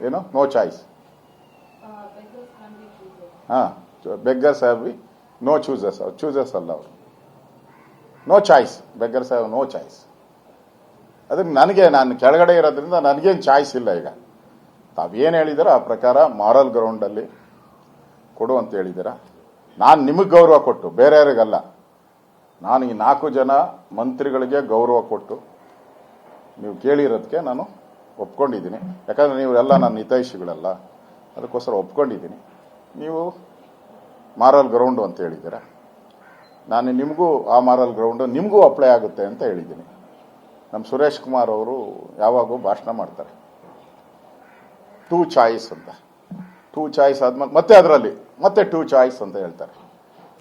ಏನು no choice ಹಾಂ beggars have we no chooses chooses ಅಲ್ಲ ಅವರು no choice beggars have no choice ಅದಕ್ಕೆ ನನಗೆ ನಾನು ಕೆಳಗಡೆ ಇರೋದ್ರಿಂದ ನನಗೇನು ಚಾಯ್ಸ್ ಇಲ್ಲ ಈಗ. ತಾವೇನು ಹೇಳಿದಾರೋ ಆ ಪ್ರಕಾರ ಮಾರಲ್ ಗ್ರೌಂಡಲ್ಲಿ ಕೊಡು ಅಂತ ಹೇಳಿದ್ದೀರ ನಾನು ನಿಮಗೆ ಗೌರವ ಕೊಟ್ಟು ಬೇರೆಯವ್ರಿಗಲ್ಲ. ನಾನು ಈ ನಾಲ್ಕು ಜನ ಮಂತ್ರಿಗಳಿಗೆ ಗೌರವ ಕೊಟ್ಟು ನೀವು ಕೇಳಿರೋದಕ್ಕೆ ನಾನು ಒಪ್ಕೊಂಡಿದ್ದೀನಿ. ಯಾಕಂದರೆ ನೀವೆಲ್ಲ ನನ್ನ ಹಿತೈಷಿಗಳಲ್ಲ. ಅದಕ್ಕೋಸ್ಕರ ಒಪ್ಕೊಂಡಿದ್ದೀನಿ. ನೀವು ಮಾರಲ್ ಗ್ರೌಂಡು ಅಂತ ಹೇಳಿದ್ದೀರ? ನಾನು ನಿಮಗೂ ಆ ಮಾರಲ್ ಗ್ರೌಂಡು ನಿಮಗೂ ಅಪ್ಲೈ ಆಗುತ್ತೆ ಅಂತ ಹೇಳಿದ್ದೀನಿ. ನಮ್ಮ ಸುರೇಶ್ ಕುಮಾರ್ ಅವರು ಯಾವಾಗೂ ಭಾಷಣ ಮಾಡ್ತಾರೆ. ಟೂ ಚಾಯ್ಸ್ ಅಂತ. ಟೂ ಚಾಯ್ಸ್ ಆದ್ಮೇಲೆ ಮತ್ತೆ ಅದರಲ್ಲಿ, ಮತ್ತೆ ಟೂ ಚಾಯ್ಸ್ ಅಂತ ಹೇಳ್ತಾರೆ.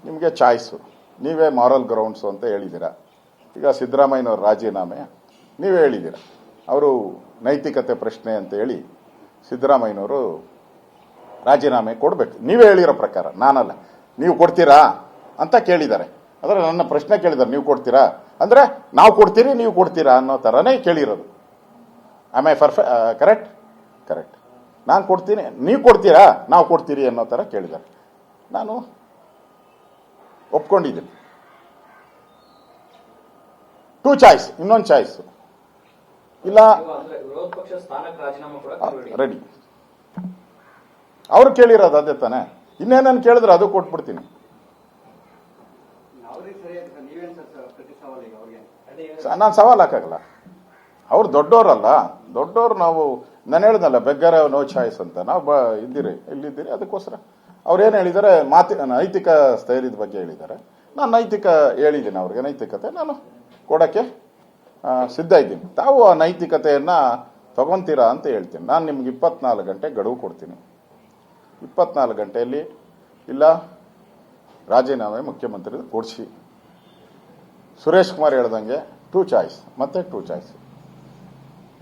ನಿಮಗೆ ಚಾಯ್ಸು. ನೀವೇ ಮಾರಲ್ ಗ್ರೌಂಡ್ಸು ಅಂತ ಹೇಳಿದ್ದೀರಾ? ಈಗ ಸಿದ್ದರಾಮಯ್ಯನವ್ರ ರಾಜೀನಾಮೆ ನೀವೇ ಹೇಳಿದ್ದೀರಾ? ಅವರು ನೈತಿಕತೆ ಪ್ರಶ್ನೆ ಅಂತ ಹೇಳಿ ಸಿದ್ದರಾಮಯ್ಯನವರು ರಾಜೀನಾಮೆ ಕೊಡಬೇಕು. ನೀವೇ ಹೇಳಿರೋ ಪ್ರಕಾರ, ನಾನಲ್ಲ. ನೀವು ಕೊಡ್ತೀರಾ ಅಂತ ಕೇಳಿದ್ದಾರೆ. ಅಂದರೆ ನನ್ನ ಪ್ರಶ್ನೆ ಕೇಳಿದ್ದಾರೆ, ನೀವು ಕೊಡ್ತೀರಾ? ಅಂದರೆ ನಾವು ಕೊಡ್ತೀರಿ, ನೀವು ಕೊಡ್ತೀರಾ ಅನ್ನೋ ಥರನೇ ಕೇಳಿರೋದು. ಐ ಪರ್ಫೆ ಕರೆಕ್ಟ್ ಕರೆಕ್ಟ್ ನಾನು ಕೊಡ್ತೀನಿ, ನೀವು ಕೊಡ್ತೀರಾ, ನಾವು ಕೊಡ್ತೀರಿ ಅನ್ನೋ ಥರ ಕೇಳಿದ್ದಾರೆ. ನಾನು ಒಪ್ಕೊಂಡಿದ್ದೀನಿ. ಟೂ ಚಾಯ್ಸ್ ಇನ್ನೊಂದು ಚಾಯ್ಸ್ ready. ರೆಡಿ ಅವ್ರು ಕೇಳಿರೋದು ಅದೇ ತಾನೆ. ಇನ್ನೇನನ್ನು ಕೇಳಿದ್ರೆ ಅದು ಕೊಟ್ಬಿಡ್ತೀನಿ. ನಾನು ಸವಾಲು ಹಾಕಾಗಲ್ಲ. ಅವ್ರು ದೊಡ್ಡವರಲ್ಲ ದೊಡ್ಡವ್ರು ನಾವು ನಾನು ಹೇಳ್ದಲ್ಲ ಬೆಗ್ಗರ ನೋ ಚಾಯ್ಸ್ ಅಂತ. ನಾವು ಬ ಇದ್ದೀರಿ ಇಲ್ಲಿದ್ದೀರಿ ಅದಕ್ಕೋಸ್ಕರ. ಏನು ಹೇಳಿದ್ದಾರೆ ಮಾತಿ ನೈತಿಕ ಸ್ಥೈರ್ಯದ ಬಗ್ಗೆ ಹೇಳಿದ್ದಾರೆ. ನಾನು ನೈತಿಕ ಹೇಳಿದ್ದೀನಿ ಅವ್ರಿಗೆ ನೈತಿಕತೆ ನಾನು ಕೊಡೋಕ್ಕೆ. ಸಿದ್ಧ ಇದ್ದೀನಿ. ತಾವು ಆ ನೈತಿಕತೆಯನ್ನು ತಗೊಂತೀರಾ ಅಂತ ಹೇಳ್ತೀನಿ. ನಾನು ನಿಮ್ಗೆ ಇಪ್ಪತ್ನಾಲ್ಕು ಗಂಟೆ ಗಡುವು ಕೊಡ್ತೀನಿ. ಇಪ್ಪತ್ನಾಲ್ಕು ಗಂಟೆಯಲ್ಲಿ ಇಲ್ಲ, ರಾಜೀನಾಮೆ ಮುಖ್ಯಮಂತ್ರಿ ಕೊಡಿಸಿ. ಸುರೇಶ್ ಕುಮಾರ್ ಹೇಳ್ದಂಗೆ ಟೂ ಚಾಯ್ಸ್ ಮತ್ತೆ ಟೂ ಚಾಯ್ಸ್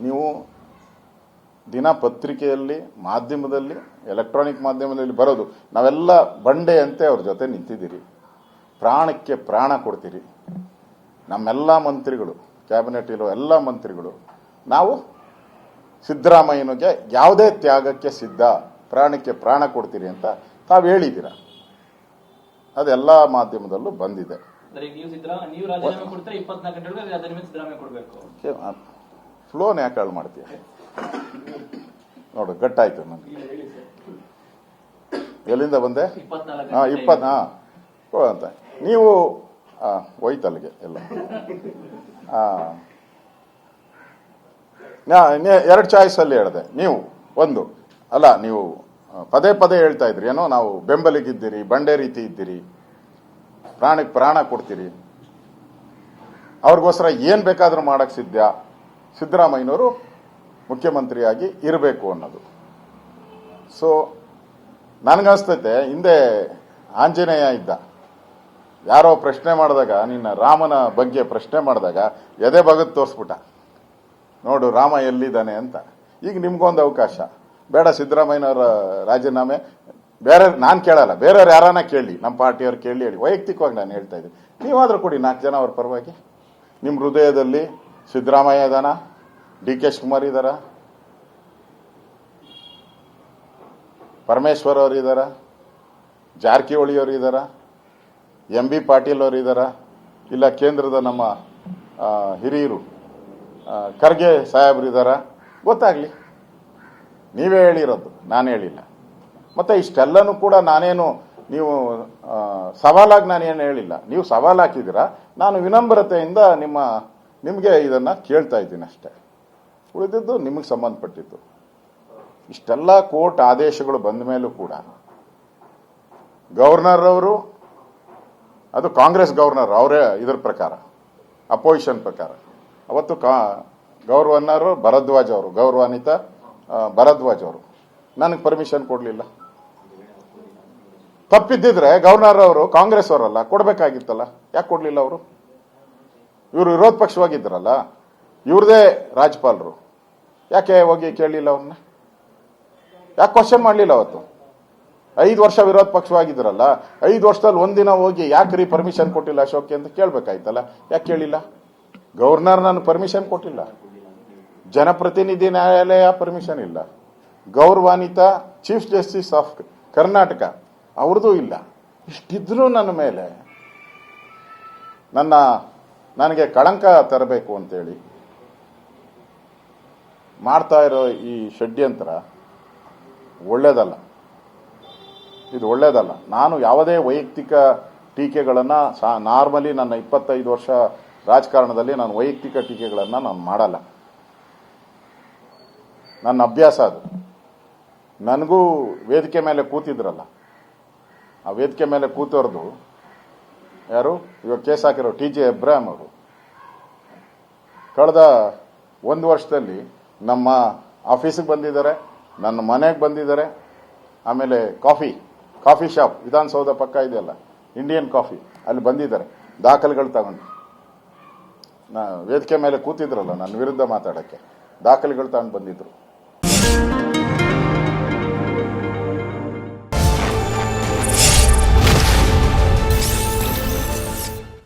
ನೀವು ದಿನ ಪತ್ರಿಕೆಯಲ್ಲಿ, ಮಾಧ್ಯಮದಲ್ಲಿ ಎಲೆಕ್ಟ್ರಾನಿಕ್ ಮಾಧ್ಯಮದಲ್ಲಿ ಬರೋದು, ನಾವೆಲ್ಲ ಬಂಡೆ ಅಂತೆ ಅವ್ರ ಜೊತೆ ನಿಂತಿದ್ದೀರಿ. ಪ್ರಾಣಕ್ಕೆ ಪ್ರಾಣ ಕೊಡ್ತೀರಿ. ನಮ್ಮೆಲ್ಲ ಮಂತ್ರಿಗಳು ಕ್ಯಾಬಿನೆಟ್ ಇರೋ ಎಲ್ಲ ಮಂತ್ರಿಗಳು ನಾವು ಸಿದ್ದರಾಮಯ್ಯನಿಗೆ ಯಾವುದೇ ತ್ಯಾಗಕ್ಕೆ ಸಿದ್ಧ ಪ್ರಾಣಕ್ಕೆ ಪ್ರಾಣ ಕೊಡ್ತೀರಿ ಅಂತ ತಾವು ಹೇಳಿದ್ದೀರ? ಅದೆಲ್ಲ ಮಾಧ್ಯಮದಲ್ಲೂ ಬಂದಿದೆ. ಫ್ಲೋನ್ ಯಾಕೆ ಹಾಳು ಮಾಡ್ತೀಯ? ನೋಡು ಗಟ್ಟಾಯ್ತು ನನಗೆ ಎಲ್ಲಿಂದ ಬಂದೆ? ಹಾಂ ಹಾ. ಹಾಂ ಅಂತ. ನೀವು ಹೋಯ್ತು ಅಲ್ಲಿಗೆ ಎಲ್ಲ. ನಾ- ಎರಡು ಚಾಯ್ಸ್ ಅಲ್ಲಿ ಹೇಳಿದೆ. ನೀವು, ಒಂದು. ಅಲ್ಲ, ನೀವು ಪದೇ ಪದೇ ಹೇಳ್ತಾ ಇದ್ರಿ. ಏನೋ ನಾವು ಬೆಂಬಲಿಗಿದ್ದೀರಿ, ಬಂಡೆ ರೀತಿ ಇದ್ದೀರಿ, ಪ್ರಾಣಕ್ಕೆ ಪ್ರಾಣ ಕೊಡ್ತೀರಿ. ಅವ್ರಿಗೋಸ್ಕರ ಏನ್ ಬೇಕಾದ್ರೂ ಮಾಡಕ್ ಸಿದ್ಧ ಸಿದ್ದರಾಮಯ್ಯನವರು ಮುಖ್ಯಮಂತ್ರಿಯಾಗಿ ಇರಬೇಕು ಅನ್ನೋದು. ಸೊ ನನಗನ್ಸ್ತೈತೆ, ಹಿಂದೆ ಆಂಜನೇಯ ಇದ್ದ. ಯಾರೋ ಪ್ರಶ್ನೆ ಮಾಡಿದಾಗ, ನಿನ್ನ ರಾಮನ ಬಗ್ಗೆ ಪ್ರಶ್ನೆ ಮಾಡಿದಾಗ, ಎದೆ ಬಗದ್ ತೋರಿಸ್ಬಿಟ್ಟ. ನೋಡು, ರಾಮ ಎಲ್ಲಿದ್ದಾನೆ ಅಂತ. ಈಗ ನಿಮ್ಗೊಂದು ಅವಕಾಶ. ಬೇಡ, ಸಿದ್ದರಾಮಯ್ಯನವರ ರಾಜೀನಾಮೆ. ಬೇರೆ, ನಾನು ಕೇಳಲ್ಲ. ಬೇರೆಯವ್ರು ಯಾರನ್ನ ಕೇಳಿ. ನಮ್ಮ ಪಾರ್ಟಿಯವ್ರು ಕೇಳಿ ಹೇಳಿ. ವೈಯಕ್ತಿಕವಾಗಿ ನಾನು ಹೇಳ್ತಾ ಇದ್ದೀನಿ. ನೀವಾದ್ರೂ ಕೊಡಿ ನಾಲ್ಕು ಜನ ಅವ್ರ ಪರವಾಗಿ. ನಿಮ್ಮ ಹೃದಯದಲ್ಲಿ ಸಿದ್ದರಾಮಯ್ಯ ಇದಾನ? ಡಿ ಕೆ ಶಿವಕುಮಾರ್ ಇದಾರ? ಪರಮೇಶ್ವರ್ ಅವರು ಇದಾರ? ಜಾರಕಿಹೊಳಿ ಅವರು ಇದಾರ? ಎಂ ಬಿ ಪಾಟೀಲ್ ಅವರು ಇದ್ದಾರಾ ಇಲ್ಲ ಕೇಂದ್ರದ ನಮ್ಮ ಹಿರಿಯರು ಖರ್ಗೆ ಸಾಹೇಬ್ರು ಇದ್ದಾರಾ ಗೊತ್ತಾಗ್ಲಿ. ನೀವೇ ಹೇಳಿರೋದು, ನಾನು ಹೇಳಿಲ್ಲ. ಮತ್ತೆ ಇಷ್ಟೆಲ್ಲನೂ ಕೂಡ ನಾನೇನು, ನೀವು ಸವಾಲಾಗಿ ನಾನೇನು ಹೇಳಿಲ್ಲ. ನೀವು ಸವಾಲು ಹಾಕಿದ್ದೀರಾ, ನಾನು ವಿನಮ್ರತೆಯಿಂದ ನಿಮ್ಮ, ನಿಮಗೆ ಇದನ್ನು ಕೇಳ್ತಾ ಇದ್ದೀನಿ ಅಷ್ಟೇ. ಉಳಿದಿದ್ದು ನಿಮಗೆ ಸಂಬಂಧಪಟ್ಟಿದ್ದು. ಇಷ್ಟೆಲ್ಲ ಕೋರ್ಟ್ ಆದೇಶಗಳು ಬಂದ ಮೇಲೂ ಕೂಡ ಗವರ್ನರ್ ಅವರು ಅದು ಕಾಂಗ್ರೆಸ್ ಗವರ್ನರ್ ಅವರೇ ಇದ್ರ ಪ್ರಕಾರ, ಅಪೋಸಿಷನ್ ಪ್ರಕಾರ. ಅವತ್ತು ಕಾ ಗೌರವನ್ನರು ಭರದ್ವಾಜ್ ಅವರು ಗೌರವಾನ್ವಿತ ಭರದ್ವಾಜ್ ಅವರು. ನನಗೆ ಪರ್ಮಿಷನ್ ಕೊಡಲಿಲ್ಲ. ತಪ್ಪಿದ್ದಿದ್ರೆ ಗವರ್ನರ್ ಅವರು ಕಾಂಗ್ರೆಸ್ ಅವರಲ್ಲ, ಕೊಡಬೇಕಾಗಿತ್ತಲ್ಲ. ಯಾಕೆ ಕೊಡಲಿಲ್ಲ ಅವರು? ಇವರು ವಿರೋಧ ಪಕ್ಷವಾಗಿದ್ದರಲ್ಲ ಇವ್ರದೇ ರಾಜ್ಯಪಾಲರು ಯಾಕೆ ಹೋಗಿ ಕೇಳಲಿಲ್ಲ ಅವ್ರನ್ನ ಯಾಕೆ ಕ್ವಶನ್ ಮಾಡಲಿಲ್ಲ ಅವತ್ತು? ಐದು ವರ್ಷ ವಿರೋಧ ಪಕ್ಷವಾಗಿದ್ರಲ್ಲ, ಐದು ವರ್ಷದಲ್ಲಿ ಒಂದಿನ ಹೋಗಿ ಯಾಕೆ ರೀ ಪರ್ಮಿಷನ್ ಕೊಟ್ಟಿಲ್ಲ ಅಶೋಕ್ ಅಂತ ಕೇಳ್ಬೇಕಾಯ್ತಲ್ಲ? ಯಾಕೆ ಕೇಳಿಲ್ಲ? ಗವರ್ನರ್ ನಾನು ಪರ್ಮಿಷನ್ ಕೊಟ್ಟಿಲ್ಲ. ಜನಪ್ರತಿನಿಧಿ ನ್ಯಾಯಾಲಯ ಪರ್ಮಿಷನ್ ಇಲ್ಲ. ಗೌರವಾನ್ವಿತ ಚೀಫ್ ಜಸ್ಟಿಸ್ ಆಫ್ ಕರ್ನಾಟಕ ಅವ್ರದ್ದು ಇಲ್ಲ. ಇಷ್ಟಿದ್ರೂ ನನ್ನ ಮೇಲೆ ನನ್ನ ನನಗೆ ಕಳಂಕ ತರಬೇಕು ಅಂತೇಳಿ ಮಾಡ್ತಾ ಇರೋ ಈ ಷಡ್ಯಂತ್ರ ಒಳ್ಳೇದಲ್ಲ. ಇದು ಒಳ್ಳೇದಲ್ಲ. ನಾನು ಯಾವುದೇ ವೈಯಕ್ತಿಕ ಟೀಕೆಗಳನ್ನು ನಾರ್ಮಲಿ ನನ್ನ ಇಪ್ಪತ್ತೈದು ವರ್ಷ ರಾಜಕಾರಣದಲ್ಲಿ ನಾನು ವೈಯಕ್ತಿಕ ಟೀಕೆಗಳನ್ನು ನಾನು ಮಾಡಲ್ಲ. ನನ್ನ ಅಭ್ಯಾಸ ಅದು. ನನಗೂ ವೇದಿಕೆ ಮೇಲೆ ಕೂತಿದ್ರಲ್ಲ. ಆ ವೇದಿಕೆ ಮೇಲೆ ಕೂತವ್ರದ್ದು ಯಾರು? ಇವಾಗ ಕೇಸ್ ಹಾಕಿರೋ ಟಿ ಜೆ ಇಬ್ರಾಹಿಂ ಅವರು. ಕಳೆದ ಒಂದು ವರ್ಷದಲ್ಲಿ ನಮ್ಮ ಆಫೀಸಿಗೆ ಬಂದಿದ್ದಾರೆ, ನನ್ನ ಮನೆಗೆ ಬಂದಿದ್ದಾರೆ, ಆಮೇಲೆ ಕಾಫಿ ಕಾಫಿ ಶಾಪ್, ವಿಧಾನಸೌಧ ಪಕ್ಕ ಇದೆಯಲ್ಲ ಇಂಡಿಯನ್ ಕಾಫಿ ಅಲ್ಲಿ ಬಂದಿದ್ದಾರೆ. ದಾಖಲೆಗಳು ತಗೊಂಡು. ನಾ ವೇದಿಕೆ ಮೇಲೆ ಕೂತಿದ್ರಲ್ಲ, ನನ್ನ ವಿರುದ್ಧ ಮಾತಾಡೋಕ್ಕೆ. ದಾಖಲೆಗಳು ತಗೊಂಡು ಬಂದಿದ್ರು.